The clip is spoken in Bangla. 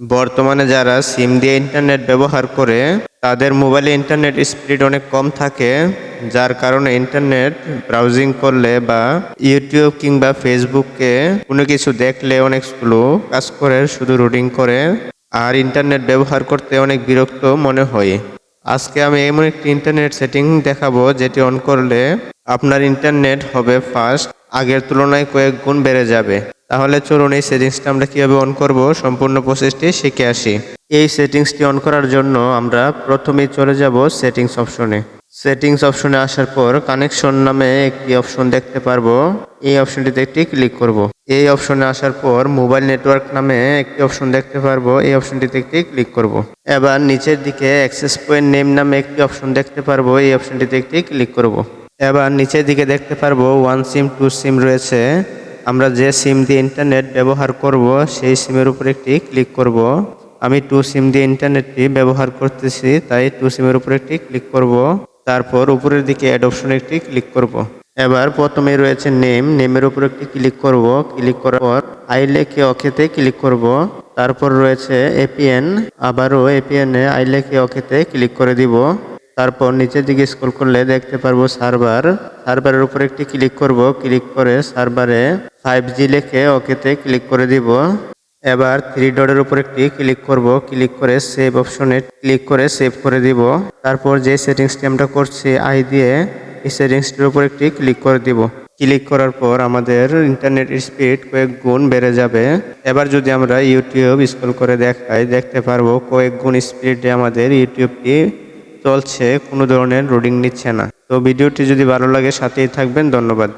বর্তমানে যারা সিম দিয়ে ইন্টারনেট ব্যবহার করে, তাদের মোবাইলে ইন্টারনেট স্পিড অনেক কম থাকে, যার কারণে ইন্টারনেট ব্রাউজিং করলে বা ইউটিউব কিংবা ফেসবুকে কোনো কিছু দেখলে অনেক স্লো কাজ করে, শুধু রুডিং করে, আর ইন্টারনেট ব্যবহার করতে অনেক বিরক্ত মনে হয়। আজকে আমি এমন একটি ইন্টারনেট সেটিং দেখাবো, যেটি অন করলে আপনার ইন্টারনেট হবে ফাস্ট আগের তুলনায় কয়েক গুণ বেড়ে যাবে। তাহলে চলুন এই সেটিংসটা আমরা কীভাবে অন করব, সম্পূর্ণ প্রসেসটি শিখে আসি। এই সেটিংসটি অন করার জন্য আমরা প্রথমেই চলে যাব সেটিংস অপশনে সেটিংস অপশনে আসার পর কানেকশন নামে একটি অপশন দেখতে পারব। এই অপশনটিতে একটি ক্লিক করব। এই অপশনে আসার পর মোবাইল নেটওয়ার্ক নামে একটি অপশন দেখতে পারব। এই অপশনটিতে একটি ক্লিক করব। এবার নিচের দিকে অ্যাক্সেস পয়েন্ট নেম নামে একটি অপশন দেখতে পারব। এই অপশনটিতে একটি ক্লিক করব। এবার নিচের দিকে দেখতে পারব ওয়ান সিম টু সিম রয়েছে। আমরা যে সিম দিয়ে ইন্টারনেট ব্যবহার করব, সেই সিমের উপর একটি ক্লিক করব। আমি টু সিম দিয়ে ইন্টারনেটটি ব্যবহার করতেছি, তাই টু সিমের উপর একটি ক্লিক করব। তারপর উপরের দিকে অ্যাড অপশনে একটি ক্লিক করব। এবার প্রথমে রয়েছে নেম নেমের উপর একটি ক্লিক করব। ক্লিক করার পর আই লেখে অকেতে ক্লিক করব। তারপর রয়েছে এপিএন আবারও এপিএন আই লেখে অকেতে ক্লিক করে দিব। তারপর নিচের দিকে স্ক্রল করলে দেখতে পারব সার্ভার। সার্ভারের উপর একটি ক্লিক করব। ক্লিক করে সার্ভারে ফাইভ জি লেখে ওকেতে ক্লিক করে দিব। এবার থ্রি ডটের উপর একটি ক্লিক করব। ক্লিক করে সেভ অপশনে ক্লিক করে সেভ করে দিব। তারপর যে সেটিংসটি আমরা করছি আই দিয়ে, এই সেটিংসটির উপর একটি ক্লিক করে দিব। ক্লিক করার পর আমাদের ইন্টারনেট স্পিড কয়েক গুণ বেড়ে যাবে। এবার যদি আমরা ইউটিউব স্ক্রল করে দেখাই, দেখতে পারব কয়েক গুণ স্পিডে আমাদের ইউটিউবটি চলছে কোনো ধরনের রোডিং নিচ্ছে না। তো ভিডিওটি যদি ভালো লাগে সাথেই থাকবেন। ধন্যবাদ।